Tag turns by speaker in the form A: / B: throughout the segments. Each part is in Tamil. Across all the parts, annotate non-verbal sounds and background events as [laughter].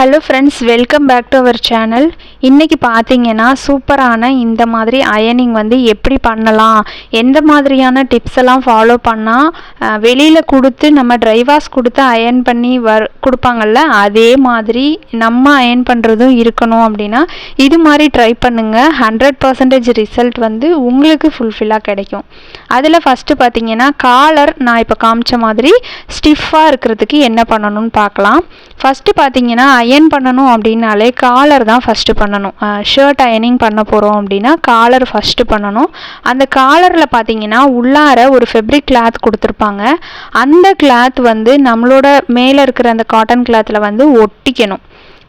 A: Hello friends welcome back to our channel இன்றைக்கி பார்த்தீங்கன்னா சூப்பரான இந்த மாதிரி அயனிங் வந்து எப்படி பண்ணலாம்? எந்த மாதிரியான டிப்ஸ் எல்லாம் ஃபாலோ பண்ணால் வெளியில் கொடுத்து நம்ம ட்ரைவாஸ் கொடுத்து அயன் பண்ணி வர் கொடுப்பாங்கல்ல அதே மாதிரி நம்ம அயன் பண்ணுறதும் இருக்கணும் அப்படின்னா இது மாதிரி ட்ரை பண்ணுங்கள் ஹண்ட்ரட் பர்சன்டேஜ் ரிசல்ட் வந்து உங்களுக்கு ஃபுல்ஃபில்லாக கிடைக்கும். அதில் ஃபஸ்ட்டு பார்த்தீங்கன்னா காலர் நான் இப்போ காமிச்ச மாதிரி ஸ்டிஃபாக இருக்கிறதுக்கு என்ன பண்ணணும்னு பார்க்கலாம் ஃபஸ்ட்டு பார்த்தீங்கன்னா அயன் பண்ணணும் அப்படின்னாலே காலர் தான் ஃபஸ்ட்டு பண்ணணும். ஷர்ட் அயனிங் பண்ண போகிறோம் அப்படின்னா காலர் ஃபஸ்ட்டு பண்ணணும். அந்த காலரில் பார்த்தீங்கன்னா உள்ளார ஒரு ஃபெப்ரிக் கிளாத் கொடுத்துருப்பாங்க. அந்த கிளாத் வந்து நம்மளோட மேலே இருக்கிற அந்த காட்டன் கிளாத்தில் வந்து ஒட்டிக்கணும்.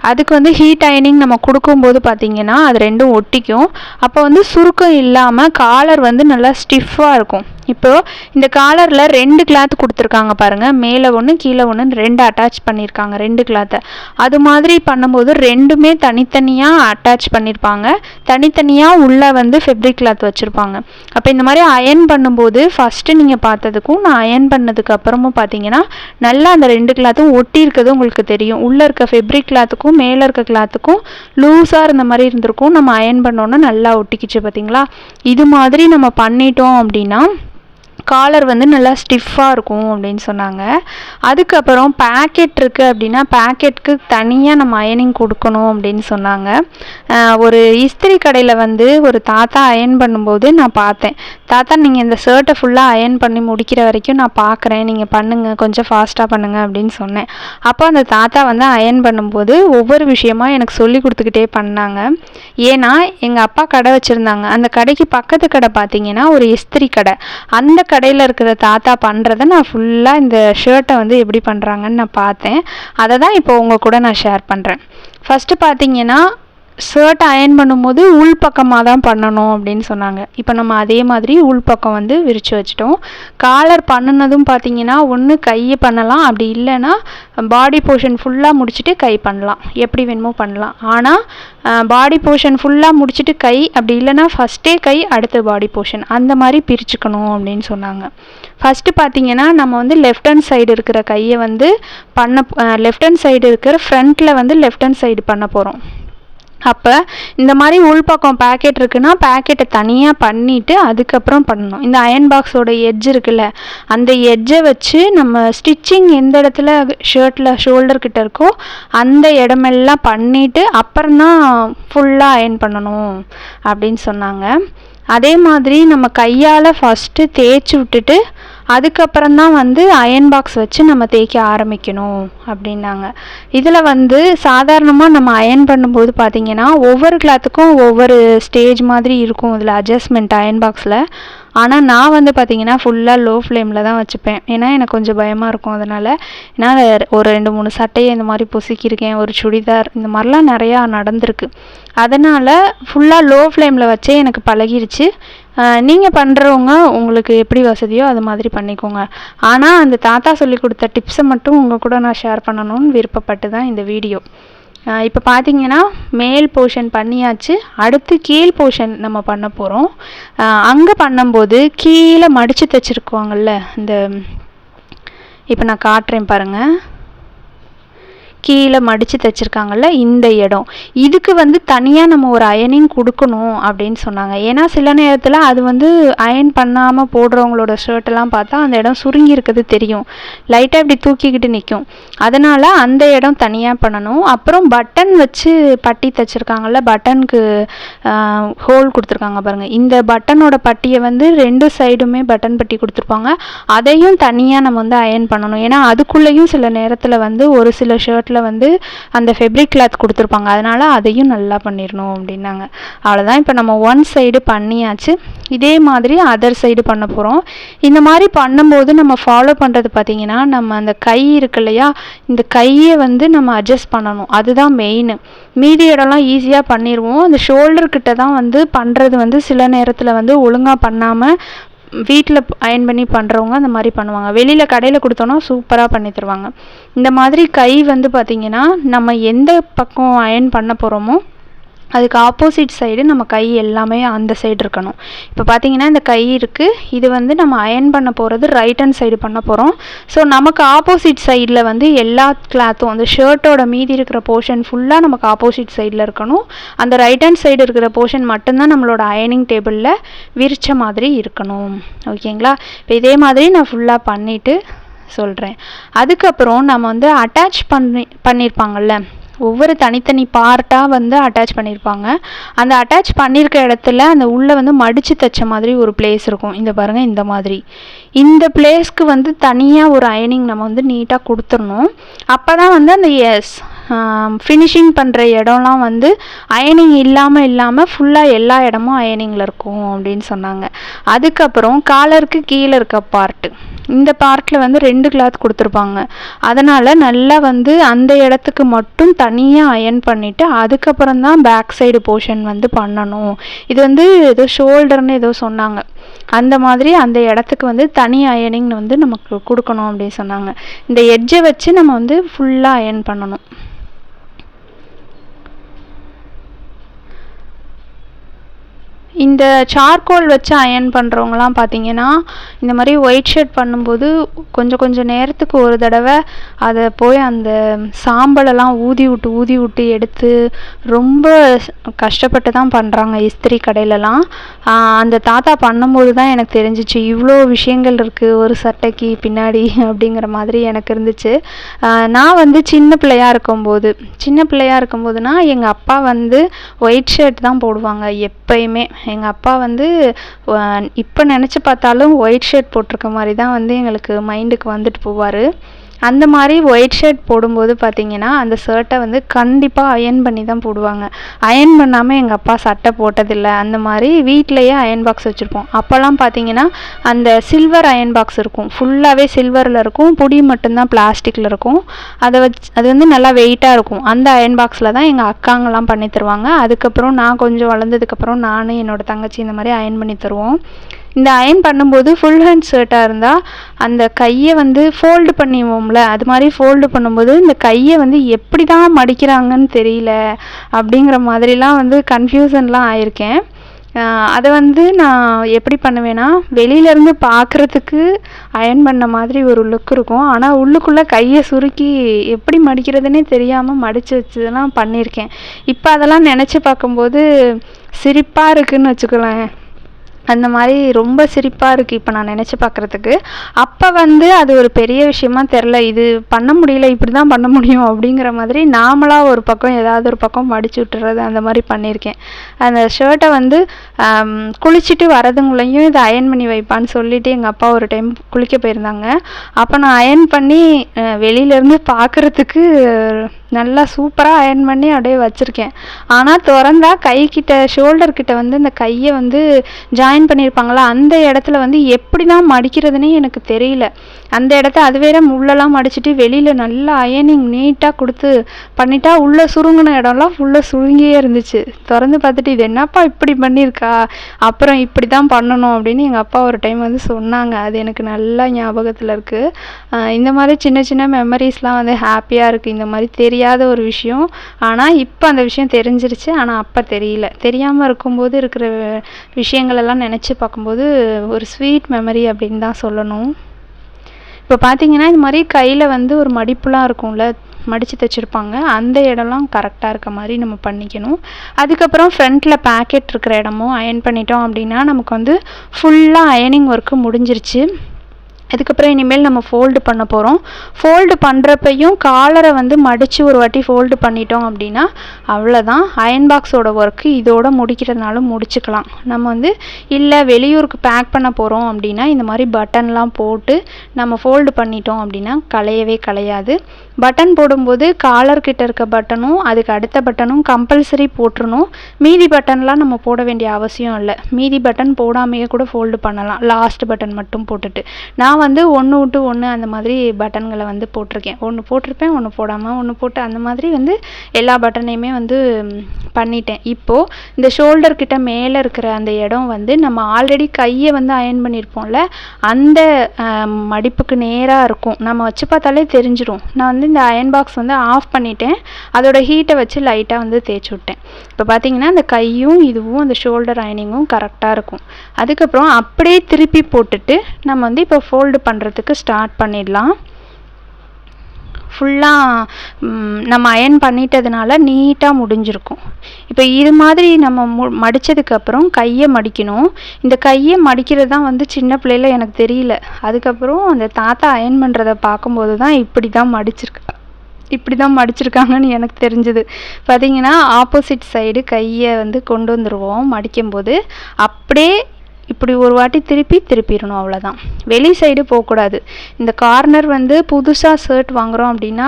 A: அதுக்கு வந்து ஹீட் அயனிங் நம்ம கொடுக்கும்போது பார்த்தீங்கன்னா அது ரெண்டும் ஒட்டிக்கும். அப்போ வந்து சுருக்கம் இல்லாமல் காலர் வந்து நல்லா ஸ்டிஃபாக இருக்கும். இப்போது இந்த காலரில் ரெண்டு கிளாத் கொடுத்துருக்காங்க பாருங்கள் மேலே ஒன்று கீழே ஒன்று ரெண்டு அட்டாச் பண்ணியிருக்காங்க ரெண்டு கிளாத்தை அது மாதிரி பண்ணும்போது ரெண்டுமே தனித்தனியாக அட்டாச் பண்ணியிருப்பாங்க தனித்தனியாக உள்ளே வந்து ஃபெப்ரிக் கிளாத் வச்சுருப்பாங்க. அப்போ இந்த மாதிரி அயன் பண்ணும்போது ஃபஸ்ட்டு நீங்கள் பார்த்ததுக்கும் நான் அயன் பண்ணதுக்கு அப்புறமும் பார்த்தீங்கன்னா நல்லா அந்த ரெண்டு கிளாத்தும் ஒட்டி இருக்கிறது உங்களுக்கு தெரியும். உள்ளே இருக்க ஃபெப்ரிக் கிளாத்துக்கும் மேலே இருக்க கிளாத்துக்கும் லூஸாக இருந்த மாதிரி இருந்திருக்கும். நம்ம அயன் பண்ணோன்னா நல்லா ஒட்டிக்கிச்சு பார்த்தீங்களா? இது மாதிரி நம்ம பண்ணிட்டோம் அப்படின்னா காலர் வந்து நல்லா ஸ்டிஃபாக இருக்கும் அப்படின்னு சொன்னாங்க. அதுக்கப்புறம் பேக்கெட் இருக்குது அப்படின்னா பேக்கெட்டுக்கு தனியாக நம்ம அயனிங் கொடுக்கணும் அப்படின்னு சொன்னாங்க. ஒரு இஸ்திரி கடையில் வந்து ஒரு தாத்தா அயன் பண்ணும்போது நான் பார்த்தேன். தாத்தா நீங்கள் இந்த ஷர்ட்டை ஃபுல்லாக அயன் பண்ணி முடிக்கிற வரைக்கும் நான் பார்க்குறேன். நீங்கள் பண்ணுங்கள் கொஞ்சம் ஃபாஸ்ட்டாக பண்ணுங்கள் அப்படின்னு சொன்னேன். அப்போ அந்த தாத்தா வந்து அயன் பண்ணும்போது ஒவ்வொரு விஷயமா எனக்கு சொல்லி கொடுத்துக்கிட்டே பண்ணாங்க. ஏன்னா எங்கள் அப்பா கடை வச்சுருந்தாங்க. அந்த கடைக்கு பக்கத்து கடை பார்த்தீங்கன்னா ஒரு இஸ்திரி கடை. அந்த கடையில் இருக்கிற தாத்தா பண்ணுறத நான் ஃபுல்லாக இந்த ஷர்ட்டை வந்து எப்படி பண்ணுறாங்கன்னு நான் பார்த்தேன். அதை தான் இப்போ உங்கள் கூட நான் ஷேர் பண்ணுறேன் ஃபஸ்ட்டு பார்த்தீங்கன்னா ஷர்ட் அயன் பண்ணும்போது உள் பக்கமாக தான் பண்ணணும் அப்படின்னு சொன்னாங்க. இப்போ நம்ம அதே மாதிரி உள் பக்கம் வந்து விரித்து வச்சிட்டோம். காலர் பண்ணினதும் பார்த்தீங்கன்னா ஒன்று கையை பண்ணலாம் அப்படி இல்லைன்னா பாடி போர்ஷன் ஃபுல்லாக முடிச்சுட்டு கை பண்ணலாம். எப்படி வேணுமோ பண்ணலாம். ஆனால் பாடி போர்ஷன் ஃபுல்லாக முடிச்சுட்டு கை அப்படி இல்லைன்னா ஃபஸ்ட்டே கை அடுத்த பாடி போர்ஷன் அந்த மாதிரி பிரிச்சுக்கணும் அப்படின்னு சொன்னாங்க. ஃபஸ்ட்டு பார்த்தீங்கன்னா நம்ம வந்து லெஃப்ட் ஹேண்ட் சைடு இருக்கிற கையை வந்து பண்ண லெஃப்ட் ஹேண்ட் சைடு இருக்கிற ஃப்ரண்ட்டில் வந்து லெஃப்ட் ஹேண்ட் சைடு பண்ண போகிறோம் அப்போ இந்த மாதிரி உள்பக்கம் பேக்கெட் இருக்குன்னா பேக்கெட்டை தனியாக பண்ணிவிட்டு அதுக்கப்புறம் பண்ணணும். இந்த அயன் பாக்ஸோட எட்ஜ் இருக்குல்ல அந்த எட்ஜை வச்சு நம்ம ஸ்டிச்சிங் எந்த இடத்துல ஷர்ட்டில் ஷோல்டர் கிட்ட இருக்கோ அந்த இடமெல்லாம் பண்ணிவிட்டு அப்புறம் தான் ஃபுல்லாக அயன் பண்ணணும் அப்படின்னு சொன்னாங்க. அதே மாதிரி நம்ம கையால் ஃபஸ்ட்டு தேய்ச்சி விட்டுட்டு அதுக்கப்புறம் தான் வந்து அயன் பாக்ஸ் வச்சு நம்ம தேய்க்க ஆரம்பிக்கணும் அப்படின்னாங்க. இதில் வந்து சாதாரணமாக நம்ம அயன் பண்ணும்போது பார்த்திங்கன்னா ஒவ்வொரு கிளாத்துக்கும் ஒவ்வொரு ஸ்டேஜ் மாதிரி இருக்கும். இதில் அட்ஜஸ்ட்மெண்ட் அயன் பாக்ஸில் ஆனால் நான் வந்து பார்த்திங்கன்னா ஃபுல்லாக லோ ஃப்ளேமில் தான் வச்சுப்பேன். ஏன்னா எனக்கு கொஞ்சம் பயமாக இருக்கும் அதனால். ஏன்னா ஒரு ரெண்டு மூணு சட்டையை இந்த மாதிரி பொசுக்கியிருக்கேன் ஒரு சுடிதார் இந்த மாதிரிலாம் நிறையா நடந்திருக்கு. அதனால் ஃபுல்லாக லோ ஃப்ளேமில் வச்சே எனக்கு பழகிருச்சு. நீங்கள் பண்ணுறவங்க உங்களுக்கு எப்படி வசதியோ அது மாதிரி பண்ணிக்கோங்க. ஆனால் அந்த தாத்தா சொல்லி கொடுத்த டிப்ஸை மட்டும் உங்கள் கூட நான் ஷேர் பண்ணணும்னு விருப்பப்பட்டு தான் இந்த வீடியோ இப்போ பார்த்தீங்கன்னா மேல் போர்ஷன் பண்ணியாச்சு. அடுத்து கீழ் போர்ஷன் நம்ம பண்ண போகிறோம் அங்கே பண்ணும்போது கீழே மடித்து தைச்சிருக்குவாங்கல்ல இந்த இப்போ நான் காட்டுறேன் பாருங்கள் கீழே மடித்து தைச்சிருக்காங்கல்ல இந்த இடம். இதுக்கு வந்து தனியாக நம்ம ஒரு அயனிங் கொடுக்கணும் அப்படின்னு சொன்னாங்க. ஏன்னா சில நேரத்தில் அது வந்து அயன் பண்ணாமல் போடுறவங்களோட ஷர்ட்டெல்லாம் பார்த்தா அந்த இடம் சுருங்கி இருக்கிறது தெரியும். லைட்டாக இப்படி தூக்கிக்கிட்டு நிற்கும் அதனால் அந்த இடம் தனியாக பண்ணணும். அப்புறம் பட்டன் வச்சு பட்டி தைச்சிருக்காங்கல்ல பட்டனுக்கு ஹோல் கொடுத்துருக்காங்க பாருங்கள் இந்த பட்டனோட பட்டியை வந்து ரெண்டு சைடுமே பட்டன் பட்டி கொடுத்துருப்பாங்க. அதையும் தனியாக நம்ம வந்து அயன் பண்ணணும். ஏன்னா அதுக்குள்ளேயும் சில நேரத்தில் வந்து ஒரு சில ஷர்ட் ஷர்ட்டில் வந்து அந்த ஃபெப்ரிக் கிளாத் கொடுத்துருப்பாங்க. அதனால் அதையும் நல்லா பண்ணிடணும் அப்படின்னாங்க. அவ்வளோதான் இப்போ நம்ம ஒன் சைடு பண்ணியாச்சு. இதே மாதிரி அதர் சைடு பண்ண போகிறோம் இந்த மாதிரி பண்ணும்போது நம்ம ஃபாலோ பண்ணுறது பார்த்திங்கன்னா நம்ம அந்த கை இருக்கு இல்லையா? இந்த கையை வந்து நம்ம அட்ஜஸ்ட் பண்ணணும். அதுதான் மெயின் மீதி இடம்லாம் ஈஸியாக பண்ணிடுவோம் அந்த ஷோல்டர் கிட்ட தான் வந்து பண்ணுறது வந்து சில நேரத்தில் வந்து ஒழுங்காக பண்ணாமல் வீட்டில் அயன் பண்ணி பண்ணுறவங்க அந்த மாதிரி பண்ணுவாங்க. வெளியில் கடையில் கொடுத்தோன்னா சூப்பராக பண்ணி தருவாங்க. இந்த மாதிரி கை வந்து பார்த்திங்கன்னா நம்ம எந்த பக்கம் அயன் பண்ண போகிறோமோ அதுக்கு ஆப்போசிட் சைடு நம்ம கை எல்லாமே அந்த சைடு இருக்கணும். இப்போ பார்த்தீங்கன்னா இந்த கை இருக்குது இது வந்து நம்ம அயன் பண்ண போகிறது ரைட் ஹேண்ட் சைடு பண்ண போகிறோம் ஸோ நமக்கு ஆப்போசிட் சைடில் வந்து எல்லா கிளாத்தும் அந்த ஷர்ட்டோட மீதி இருக்கிற போர்ஷன் ஃபுல்லாக நமக்கு ஆப்போசிட் சைடில் இருக்கணும். அந்த ரைட் ஹேண்ட் சைடு இருக்கிற போர்ஷன் மட்டும்தான் நம்மளோட அயனிங் டேபிளில் விரித்த மாதிரி இருக்கணும். ஓகேங்களா இப்போ இதே மாதிரி நான் ஃபுல்லாக பண்ணிவிட்டு சொல்கிறேன் அதுக்கப்புறம் நம்ம வந்து அட்டாச் பண்ணி பண்ணியிருப்பாங்கல்ல ஒவ்வொரு தனித்தனி பார்ட்டாக வந்து அட்டாச் பண்ணியிருப்பாங்க அந்த அட்டாச் பண்ணியிருக்க இடத்துல அந்த உள்ளே வந்து மடித்து தைச்ச மாதிரி ஒரு பிளேஸ் இருக்கும். இந்த பாருங்கள் இந்த மாதிரி. இந்த பிளேஸ்க்கு வந்து தனியாக ஒரு அயனிங் நம்ம வந்து நீட்டாக கொடுத்துடணும். அப்போ தான் வந்து அந்த எஸ் ஃபினிஷிங் பண்ணுற இடம்லாம் வந்து அயனிங் இல்லாமல் இல்லாமல் ஃபுல்லாக எல்லா இடமும் அயனிங்கில் இருக்கும் அப்படின்னு சொன்னாங்க. அதுக்கப்புறம் காலருக்கு கீழே இருக்க பார்ட்டு இந்த பார்ட்டில் வந்து ரெண்டு கிளாத் கொடுத்துருப்பாங்க. அதனால் நல்லா வந்து அந்த இடத்துக்கு மட்டும் தனியாக அயன் பண்ணிவிட்டு அதுக்கப்புறம் தான் பேக் சைடு போர்ஷன் வந்து பண்ணணும். இது வந்து ஏதோ ஷோல்டர்னு ஏதோ சொன்னாங்க. அந்த மாதிரி அந்த இடத்துக்கு வந்து தனி அயனிங் வந்து நமக்கு கொடுக்கணும் அப்படின்னு சொன்னாங்க. இந்த எட்ஜை வச்சு நம்ம வந்து ஃபுல்லாக அயன் பண்ணணும். இந்த சார்கோல் வச்சு அயன் பண்ணுறவங்கலாம் பார்த்தீங்கன்னா இந்த மாதிரி ஒயிட் ஷர்ட் பண்ணும்போது கொஞ்சம் கொஞ்சம் நேரத்துக்கு ஒரு தடவை அதை போய் அந்த சாம்பலெல்லாம் ஊதி விட்டு ஊதி விட்டு எடுத்து ரொம்ப கஷ்டப்பட்டு தான் பண்ணுறாங்க இஸ்திரி கடையிலலாம். அந்த தாத்தா பண்ணும்போது தான் எனக்கு தெரிஞ்சிச்சு இவ்வளோ விஷயங்கள் இருக்குது ஒரு சட்டைக்கு பின்னாடி [laughs] அப்படிங்கிற மாதிரி எனக்கு இருந்துச்சு. நான் வந்து சின்ன பிள்ளையாக இருக்கும்போது சின்ன பிள்ளையாக இருக்கும்போதுனா எங்கள் அப்பா வந்து ஒயிட் ஷர்ட் தான் போடுவாங்க எப்பயுமே. எங்கள் அப்பா வந்து இப்போ நினச்சி பார்த்தாலும் ஒயிட் ஷர்ட் போட்டிருக்க மாதிரி தான் வந்து எங்களுக்கு மைண்டுக்கு வந்துட்டு போவார். அந்த மாதிரி ஒயிட் ஷர்ட் போடும்போது பார்த்தீங்கன்னா அந்த ஷர்ட்டை வந்து கண்டிப்பாக அயன் பண்ணி தான் போடுவாங்க. அயன் பண்ணாமல் எங்கள் அப்பா சட்டை போட்டதில்லை. அந்த மாதிரி வீட்டிலையே அயன் பாக்ஸ் வச்சுருப்போம். அப்போல்லாம் பார்த்தீங்கன்னா அந்த சில்வர் அயன் பாக்ஸ் இருக்கும். ஃபுல்லாகவே சில்வரில் இருக்கும். புடி மட்டும்தான் பிளாஸ்டிக்கில் இருக்கும். அதை வச்சு அது வந்து நல்லா வெயிட்டாக இருக்கும். அந்த அயன் பாக்ஸில் தான் எங்கள் அக்காங்கெல்லாம் பண்ணி தருவாங்க. அதுக்கப்புறம் நான் கொஞ்சம் வளர்ந்ததுக்கப்புறம் நானும் என்னோடய தங்கச்சி இந்த மாதிரி அயன் பண்ணி தருவோம். இந்த அயன் பண்ணும்போது ஃபுல் ஹேண்ட் ஷர்ட்டாக இருந்தால் அந்த கையை வந்து ஃபோல்டு பண்ணிவோம்ல அது மாதிரி ஃபோல்டு பண்ணும்போது இந்த கையை வந்து எப்படி தான் மடிக்கிறாங்கன்னு தெரியல அப்படிங்கிற மாதிரிலாம் வந்து கன்ஃபியூசன்லாம் ஆயிருக்கேன். அதை வந்து நான் எப்படி பண்ணுவேன்னா வெளியிலேருந்து பார்க்குறதுக்கு அயன் பண்ண மாதிரி ஒரு லுக் இருக்கும். ஆனால் உள்ளுக்குள்ளே கையை சுருக்கி எப்படி மடிக்கிறதுனே தெரியாமல் மடித்து வச்சதெல்லாம் பண்ணியிருக்கேன். இப்போ அதெல்லாம் நினச்சி பார்க்கும்போது சிரிப்பாக இருக்குதுன்னு வச்சுக்கோங்களேன். அந்த மாதிரி ரொம்ப சிரிப்பாக இருக்குது இப்போ நான் நினச்சி பார்க்குறதுக்கு அப்போ வந்து அது ஒரு பெரிய விஷயமா தெரில இது பண்ண முடியல இப்படி தான் பண்ண முடியும் அப்படிங்கிற மாதிரி நாமளாக ஒரு பக்கம் ஏதாவது ஒரு பக்கம் மடிச்சு விட்டுறது அந்த மாதிரி பண்ணியிருக்கேன். அந்த ஷர்ட்டை வந்து குளிச்சுட்டு வரதுங்களையும் இதை அயன் பண்ணி வைப்பான்னு சொல்லிவிட்டு எங்கள் அப்பா ஒரு டைம் குளிக்க போயிருந்தாங்க. அப்போ நான் அயன் பண்ணி வெளியிலேருந்து பார்க்குறதுக்கு நல்லா சூப்பராக அயன் பண்ணி அப்படியே வச்சுருக்கேன். ஆனால் திறந்தா கைக்கிட்ட ஷோல்டர் கிட்ட வந்து இந்த கையை வந்து ஜாயின் பண்ணியிருப்பாங்களா? அந்த இடத்துல வந்து எப்படி தான் மடிக்கிறதுனே எனக்கு தெரியல. அந்த இடத்த அது வேற முள்ளெல்லாம் மடிச்சுட்டு வெளியில் நல்லா அயனிங் நீட்டாக கொடுத்து பண்ணிட்டா உள்ளே சுருங்கின இடம்லாம் ஃபுல்லாக சுருங்கியே இருந்துச்சு. திறந்து பார்த்துட்டு இது என்னப்பா இப்படி பண்ணியிருக்கா? அப்புறம் இப்படி தான் பண்ணணும் அப்படின்னு எங்கள் அப்பா ஒரு டைம் வந்து சொன்னாங்க. அது எனக்கு நல்லா ஞாபகத்தில் இருக்குது இந்த மாதிரி சின்ன சின்ன மெமரிஸ்லாம் வந்து ஹாப்பியாக இருக்குது இந்த மாதிரி தெரியாத ஒரு விஷயம். ஆனால் இப்போ அந்த விஷயம் தெரிஞ்சிருச்சு. ஆனால் அப்போ தெரியல. தெரியாமல் இருக்கும்போது இருக்கிற விஷயங்களெல்லாம் நினச்சி பார்க்கும்போது ஒரு ஸ்வீட் மெமரி அப்படின்னு தான் சொல்லணும். இப்போ பார்த்தீங்கன்னா இது மாதிரி கையில் வந்து ஒரு மடிப்புலாம் இருக்கும்ல மடித்து தைச்சிருப்பாங்க. அந்த இடம்லாம் கரெக்டாக இருக்க மாதிரி நம்ம பண்ணிக்கணும். அதுக்கப்புறம் ஃப்ரண்ட்டில் பேக்கெட் இருக்கிற இடமும் அயன் பண்ணிட்டோம் அப்படின்னா நமக்கு வந்து ஃபுல்லாக அயனிங் ஒர்க்கு முடிஞ்சிருச்சு. அதுக்கப்புறம் இனிமேல் நம்ம ஃபோல்டு பண்ண போகிறோம் ஃபோல்டு பண்ணுறப்பையும் காலரை வந்து மடித்து ஒரு வாட்டி ஃபோல்டு பண்ணிட்டோம் அப்படின்னா அவ்வளோதான் அயன் பாக்ஸோட ஒர்க்கு இதோட முடிக்கிறதுனால முடிச்சுக்கலாம். நம்ம வந்து இல்லை வெளியூருக்கு பேக் பண்ண போகிறோம் அப்படின்னா இந்த மாதிரி பட்டன்லாம் போட்டு நம்ம ஃபோல்டு பண்ணிட்டோம் அப்படின்னா கலையவே கலையாது பட்டன் போடும்போது காலர்கிட்ட இருக்க பட்டனும் அதுக்கு அடுத்த பட்டனும் கம்பல்சரி போட்டுருணும் மீதி பட்டன்லாம் நம்ம போட வேண்டிய அவசியம் இல்லை. மீதி பட்டன் போடாமையே கூட ஃபோல்டு பண்ணலாம். லாஸ்ட் பட்டன் மட்டும் போட்டுட்டு. நான் வந்து ஒன்று விட்டு ஒன்று அந்த மாதிரி பட்டன்களை வந்து போட்டிருக்கேன். ஒன்று போட்டிருப்பேன் ஒன்று போடாமல் ஒன்று போட்டு அந்த மாதிரி வந்து எல்லா பட்டனையுமே வந்து பண்ணிட்டேன். இப்போது இந்த ஷோல்டர் கிட்ட மேலே இருக்கிற அந்த இடம் வந்து நம்ம ஆல்ரெடி கையை வந்து அயன் பண்ணியிருப்போம்ல அந்த மடிப்புக்கு நேராக இருக்கும். நம்ம வச்சு பார்த்தாலே தெரிஞ்சிடும் நான் வந்து இந்த அயன் பாக்ஸ் வந்து ஆஃப் பண்ணிட்டேன். அதோட ஹீட்டை வச்சு லைட்டாக வந்து தேய்ச்சி விட்டேன். இப்போ பார்த்தீங்கன்னா அந்த கையும் இதுவும் அந்த ஷோல்டர் அயனிங்கும் கரெக்டாக இருக்கும். அதுக்கப்புறம் அப்படியே திருப்பி போட்டுட்டு நம்ம வந்து இப்போ ஃபோல்ட் பண்ணுறதுக்கு ஸ்டார்ட் பண்ணிடலாம். ஃபுல்லாக நம்ம அயன் பண்ணிட்டதுனால நீட்டாக முடிஞ்சிருக்கும். இப்போ இது மாதிரி நம்ம மு மடித்ததுக்கப்புறம் கையை மடிக்கணும். இந்த கையை மடிக்கிறது தான் வந்து சின்ன பிள்ளையில் எனக்கு தெரியல. அதுக்கப்புறம் அந்த தாத்தா அயன் பண்ணுறத பார்க்கும்போது தான் இப்படி தான் மடிச்சிருக்கா இப்படி தான் மடிச்சிருக்காங்கன்னு எனக்கு தெரிஞ்சது. பார்த்தீங்கன்னா ஆப்போசிட் சைடு கையை வந்து கொண்டு வந்துடுவோம் மடிக்கும்போது. அப்படியே இப்படி ஒரு வாட்டி திருப்பி திருப்பிடணும் அவ்வளோதான் வெளி சைடு போகக்கூடாது. இந்த கார்னர் வந்து புதுசாக ஷர்ட் வாங்குகிறோம் அப்படின்னா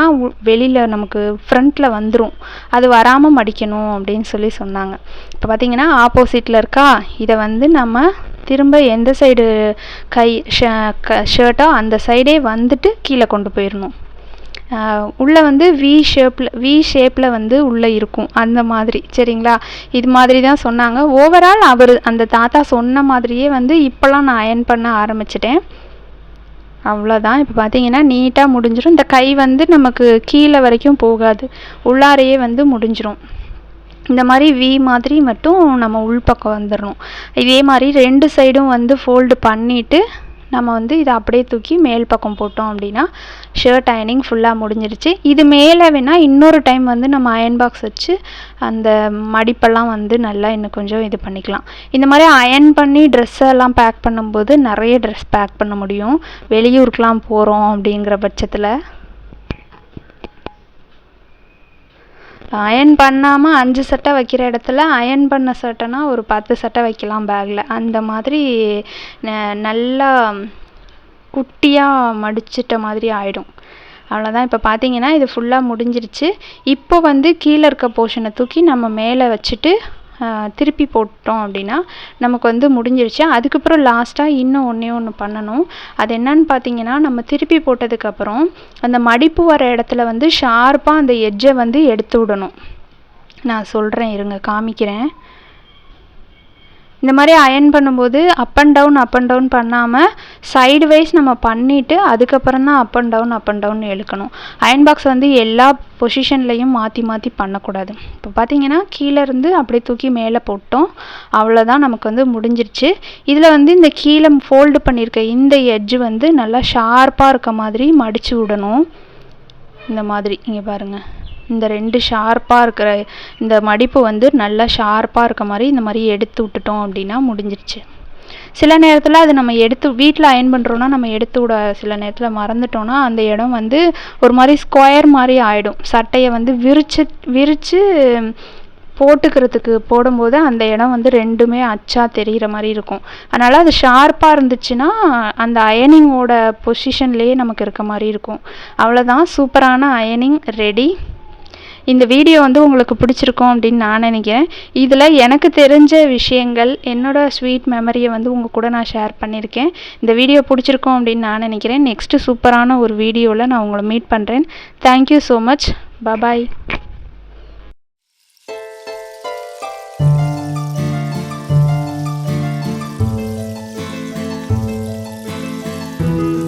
A: வெளியில் நமக்கு ஃப்ரண்ட்டில் வந்துடும் அது வராமல் மடிக்கணும் அப்படின்னு சொல்லி சொன்னாங்க. இப்போ பார்த்தீங்கன்னா ஆப்போசிட்டில் இருக்கா? இதை வந்து நம்ம திரும்ப எந்த சைடு கை ஷ ஷர்ட்டோ அந்த சைடே வந்துட்டு கீழே கொண்டு போயிடணும். உள்ளே வந்து வி ஷேப்பில் வி ஷேப்பில் வந்து உள்ளே இருக்கும். அந்த மாதிரி. சரிங்களா? இது மாதிரி தான் சொன்னாங்க. ஓவரால் அவர் அந்த தாத்தா சொன்ன மாதிரியே வந்து இப்போலாம் நான் அயன் பண்ண ஆரம்பிச்சிட்டேன். அவ்வளோதான் இப்போ பார்த்தீங்கன்னா நீட்டாக முடிஞ்சிடும் இந்த கை வந்து நமக்கு கீழே வரைக்கும் போகாது. உள்ளாரையே வந்து முடிஞ்சிடும் இந்த மாதிரி வி மாதிரி மட்டும் நம்ம உள்பக்கம் வந்துடணும் இதே மாதிரி ரெண்டு சைடும் வந்து ஃபோல்டு பண்ணிவிட்டு நம்ம வந்து இதை அப்படியே தூக்கி மேல் பக்கம் போட்டோம் அப்படின்னா ஷர்ட் அயனிங் ஃபுல்லாக முடிஞ்சிருச்சு. இது மேலே வேணால் இன்னொரு டைம் வந்து நம்ம அயன் பாக்ஸ் வச்சு அந்த மடிப்பெல்லாம் வந்து நல்லா இன்னும் கொஞ்சம் இது பண்ணிக்கலாம். இந்த மாதிரி அயன் பண்ணி ட்ரெஸ்ஸெல்லாம் பேக் பண்ணும்போது நிறைய ட்ரெஸ் பேக் பண்ண முடியும். வெளியூருக்கெலாம் போகிறோம் அப்படிங்கிற பட்சத்தில். அயன் பண்ணாமல் அஞ்சு சட்டை வைக்கிற இடத்துல அயன் பண்ண சட்டைனா ஒரு பத்து சட்டை வைக்கலாம் பேக்கில் அந்த மாதிரி நல்லா குட்டியாக மடிச்சிட்ட மாதிரி ஆகிடும் அவ்வளோதான் இப்போ பார்த்தீங்கன்னா இது ஃபுல்லாக முடிஞ்சிருச்சு. இப்போ வந்து கீழே இருக்க போர்ஷனை தூக்கி நம்ம மேலே வச்சுட்டு திருப்பி போட்டோம் அப்படின்னா நமக்கு வந்து முடிஞ்சிருச்சு. அதுக்கப்புறம் லாஸ்ட்டாக இன்னும் ஒன்றே ஒன்று பண்ணணும். அது என்னன்னு பார்த்தீங்கன்னா நம்ம திருப்பி போட்டதுக்கப்புறம் அந்த மடிப்பு வர இடத்துல வந்து ஷார்ப்பாக அந்த எட்ஜை வந்து எடுத்து விடணும். நான் சொல்கிறேன் இருங்க காமிக்கிறேன். இந்த மாதிரி அயன் பண்ணும்போது up and down up and down பண்ணாமல் சைடு வைஸ் நம்ம பண்ணிவிட்டு அதுக்கப்புறம் தான் up and down up and down இழுக்கணும். அயன் பாக்ஸ் வந்து எல்லா பொசிஷன்லேயும் மாற்றி மாற்றி பண்ணக்கூடாது. இப்போ பார்த்தீங்கன்னா கீழேருந்து அப்படியே தூக்கி மேலே போட்டோம். அவ்வளோதான் நமக்கு வந்து முடிஞ்சிருச்சு. இதில் வந்து இந்த கீழே ஃபோல்டு பண்ணியிருக்க இந்த எட்ஜு வந்து நல்லா ஷார்ப்பாக இருக்க மாதிரி மடித்து விடணும். இந்த மாதிரி இங்கே பாருங்கள் இந்த ரெண்டு ஷார்ப்பாக இருக்கிற இந்த மடிப்பு வந்து நல்லா ஷார்ப்பாக இருக்க மாதிரி இந்த மாதிரி எடுத்து விட்டுட்டோம் அப்படின்னா முடிஞ்சிருச்சு. சில நேரத்தில் அது நம்ம எடுத்து வீட்டில் அயன் பண்ணுறோன்னா நம்ம எடுத்து விட சில நேரத்தில் மறந்துட்டோன்னா அந்த இடம் வந்து ஒரு மாதிரி ஸ்கொயர் மாதிரி ஆகிடும் சட்டையை வந்து விரிச்சு விரித்து போட்டுக்கிறதுக்கு போடும்போது அந்த இடம் வந்து ரெண்டுமே அச்சா தெரிகிற மாதிரி இருக்கும். அதனால் அது ஷார்ப்பாக இருந்துச்சுன்னா அந்த அயனிங்கோட பொசிஷன்லேயே நமக்கு இருக்க மாதிரி இருக்கும். அவ்வளோதான் சூப்பரான அயனிங் ரெடி இந்த வீடியோ வந்து உங்களுக்கு பிடிச்சிருக்கும் அப்படின்னு நான் நினைக்கிறேன். இதில் எனக்கு தெரிஞ்ச விஷயங்கள் என்னோடய ஸ்வீட் மெமரியை வந்து உங்கள் கூட நான் ஷேர் பண்ணியிருக்கேன். இந்த வீடியோ பிடிச்சிருக்கும் அப்படின்னு நான் நினைக்கிறேன். நெக்ஸ்ட்டு சூப்பரான ஒரு வீடியோவில் நான் உங்களை மீட் பண்ணுறேன் thank you so much bye bye Música